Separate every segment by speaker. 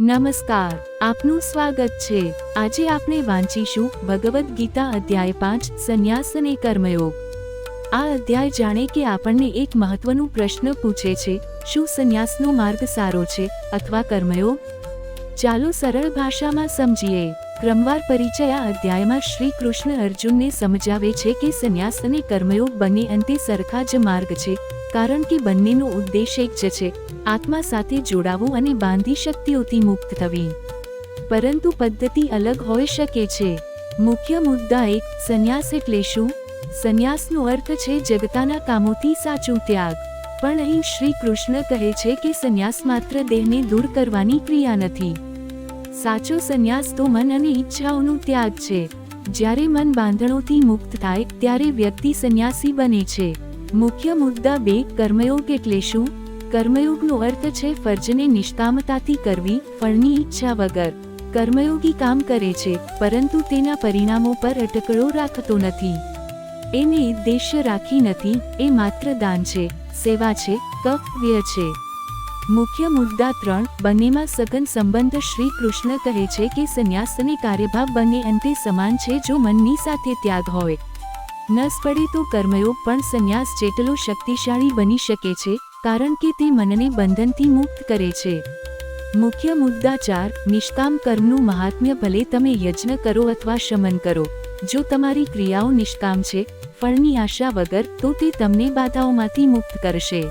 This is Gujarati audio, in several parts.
Speaker 1: નમસ્કાર, આપનું સ્વાગત છે. આજે આપણે વાંચીશું ભગવદ્ ગીતા અધ્યાય પાંચ સંન્યાસ અને કર્મયોગ. આ અધ્યાય જાણે કે આપણને એક મહત્વનું પ્રશ્ન પૂછે છે, શું સંન્યાસનો માર્ગ સારો છે અથવા કર્મયોગ? ચાલો સરળ ભાષામાં સમજીએ. ક્રમવાર પરિચય આ અધ્યાયમાં શ્રી કૃષ્ણ અર્જુનને સમજાવે છે કે સંન્યાસ અને કર્મયોગ બંને અંતે સરખા જ માર્ગ છે કારણ કે બંનેનો ઉદ્દેશ એક જ છે, આત્મા સાથે જોડાવું અને બાંધી શક્તિઓથી મુક્ત થવી. પરંતુ પદ્ધતિ અલગ હોઈ શકે છે. મુખ્ય મુદ્દા એક, સંન્યાસ એટલે શું? સંન્યાસનો અર્થ છે જગતાના કામોથી સાચું ત્યાગ. પણ અહીં શ્રી કૃષ્ણ કહે છે કે સંન્યાસ માત્ર દેહને દૂર કરવાની ક્રિયા નથી. સાચો સંન્યાસ તો મન અને ઈચ્છાઓનો ત્યાગ છે. જ્યારે મન બાંધણોથી મુક્ત થાય, ત્યારે વ્યક્તિ સંન્યાસી બને છે. મુખ્ય મુદ્દા બે, કર્મયોગ એટલે શું? કર્મયોગનો અર્થ છે ફરજને નિષ્કામતાથી કરવી, ફળની ઈચ્છા વગર. કર્મયોગી કામ કરે છે, પરંતુ તેના પરિણામો પર અટકળો રાખતો નથી. એને ઉદ્દેશ્ય રાખી નથી, એ માત્ર દાન છે, સેવા છે કવ્ય છે. મુખ્ય મુદ્દા ત્રણ, બંનેમાં સઘન સંબંધ શ્રી કૃષ્ણ કહે છે કે સંન્યાસ અને કાર્યભાવ બંને અંતે સમાન છે જો મનની સાથે ત્યાગ હોય. નસ પડે તો કર્મયોગ પણ સંન્યાસ જેટલો શક્તિશાળી બની શકે છે, કારણ કે તે મનને બંધનથી મુક્ત કરે છે. મુખ્ય મુદ્દા ચાર, નિષ્કામ કર્મનું મહાત્મ્ય ભલે તમે યજ્ઞ કરો અથવા શમન કરો. જો તમારી ક્રિયાઓ નિષ્કામ છે, ફળની આશા વગર, તો તે તમને બાધાઓમાંથી મુક્ત કરશે.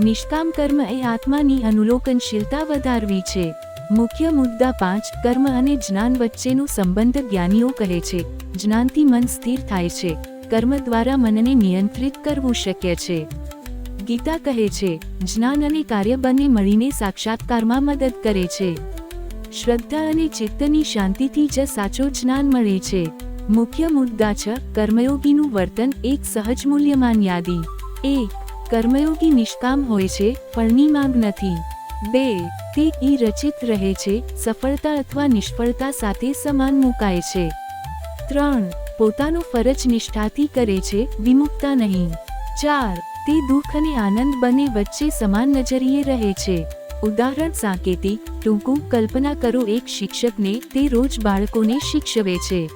Speaker 1: નિષ્કામ કર્મ એ આત્માની અનુલોકનશીલતા વધારવી છે. મુખ્ય મુદ્દા પાંચ, કર્મ અને જ્ઞાન વચ્ચેનો સંબંધ જ્ઞાનીઓ કહે છે. જ્ઞાનથી મન સ્થિર થાય છે. કર્મ દ્વારા મનને નિયંત્રિત કરવું શક્ય છે. ગીતા કહે છે, જ્ઞાન અને કાર્ય બંને મળીને સાક્ષાત્કારમાં મદદ કરે છે. શ્રદ્ધા અને ચિત્તની શાંતિથી જ સાચો જ્ઞાન મળે છે. મુખ્ય મુદ્દા છ, કર્મયોગીનું વર્તન એક સહજ મૂલ્યમાન યાદી. એક, કર્મયોગી નિષ્કામ હોય છે, ફળની માંગ નથી. બે, તે ઈ રચિત રહે છે, સફળતા અથવા નિષ્ફળતા સાથે સમાન મુકાય છે. ત્રણ, પોતાનો ફરજ નિષ્ઠાથી કરે છે, વિમુક્તા નહીં. ચાર, તે દુઃખ અને આનંદ બંને વચ્ચે સમાન નજરીએ રહે છે. ઉદાહરણ સાંકેતિક, ટૂંકું કલ્પના કરો એક શિક્ષકને, તે રોજ બાળકોને શિક્ષવે છે.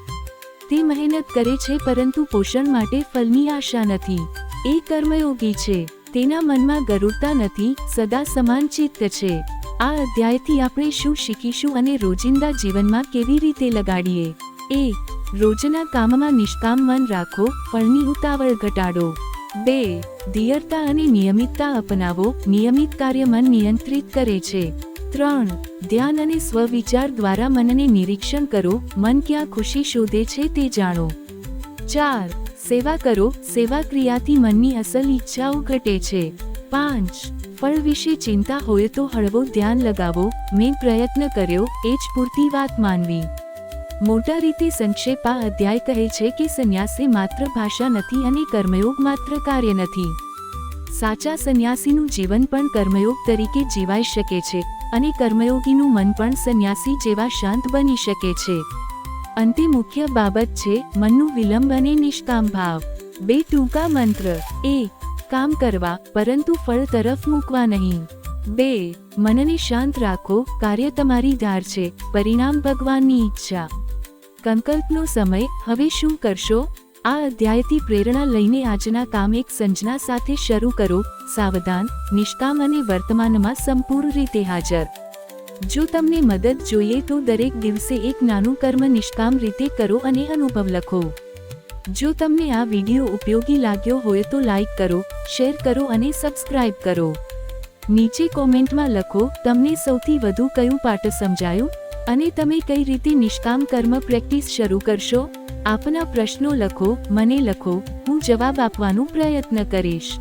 Speaker 1: તે મહેનત કરે છે પરંતુ પોષણ માટે ફલની આશા નથી. એ કર્મયોગી છે. તેના મનમાં ગરુડતા નથી, સદા સમાન ચિત્ત છે. આ અધ્યાયથી આપણે શું શીખીશું અને રોજિંદા જીવનમાં કેવી રીતે લગાડીએ? એ, રોજના કામમાં નિષ્કામ મન રાખો ફળની ઉતાવળ ઘટાડો. બે ધીયરતા અને નિયમિતતા અપનાવો, નિયમિત કાર્ય મન નિયંત્રિત કરે છે. ત્રણ, ધ્યાન અને સ્વવિચાર દ્વારા મનને નિરીક્ષણ કરો, મન ક્યાં ખુશી શોધે છે તે જાણો. ચાર સેવા કરો, સેવા ક્રિયાથી મનની અસલ ઈચ્છાઓ ઘટે છે. પાંચ, ફળ વિશે ચિંતા હોય તો હળવો ધ્યાન લગાવો, મેં પ્રયત્ન કર્યો, એ જ પૂરતી વાત માનવી. મોટા રીતે સંક્ષેપ અધ્યાય કહે છે કે સંન્યાસી માત્ર ભાષા નથી અને કર્મયોગ માત્ર કાર્ય નથી. સાચા સંન્યાસીનું જીવન પણ કર્મયોગ તરીકે જીવાઈ શકે છે અને કર્મયોગીનું મન પણ સંન્યાસી જેવા શાંત બની શકે છે. અંતે મુખ્ય બાબત છે, મનનું વિલંબ અને નિષ્કામ ભાવ. બે, ટૂંકા મંત્ર. એ, કામ કરવા, પરંતુ ફળ તરફ મૂકવા નહીં. બે, મનને શાંત રાખો, કાર્ય તમારી ધાર છે, પરિણામ ભગવાનની ઈચ્છા. કંકલ્પનો સમય, હવે શું કરશો? આ અધ્યાયથી પ્રેરણા લઈને આજના કામ એક સંજના સાથે શરૂ કરો. સાવધાન, નિષ્કામ અને વર્તમાનમાં સંપૂર્ણ રીતે હાજર. જો તમને મદદ જોઈએ તો દરેક દિવસે એક નાનું કર્મ નિષ્કામ રીતે કરો અને અનુભવ લખો. જો તમને આ વિડિયો ઉપયોગી લાગ્યો હોય તો લાઈક કરો, શેર કરો અને સબસ્ક્રાઇબ કરો. નીચે કોમેન્ટમાં લખો, તમને સૌથી વધુ કયું પાઠ સમજાયું? અને તમે કઈ રીતે નિષ્કામ કર્મ પ્રેક્ટિસ શરૂ કરશો? આપના પ્રશ્નો લખો, મને લખો, હું જવાબ આપવાનો પ્રયત્ન કરીશ.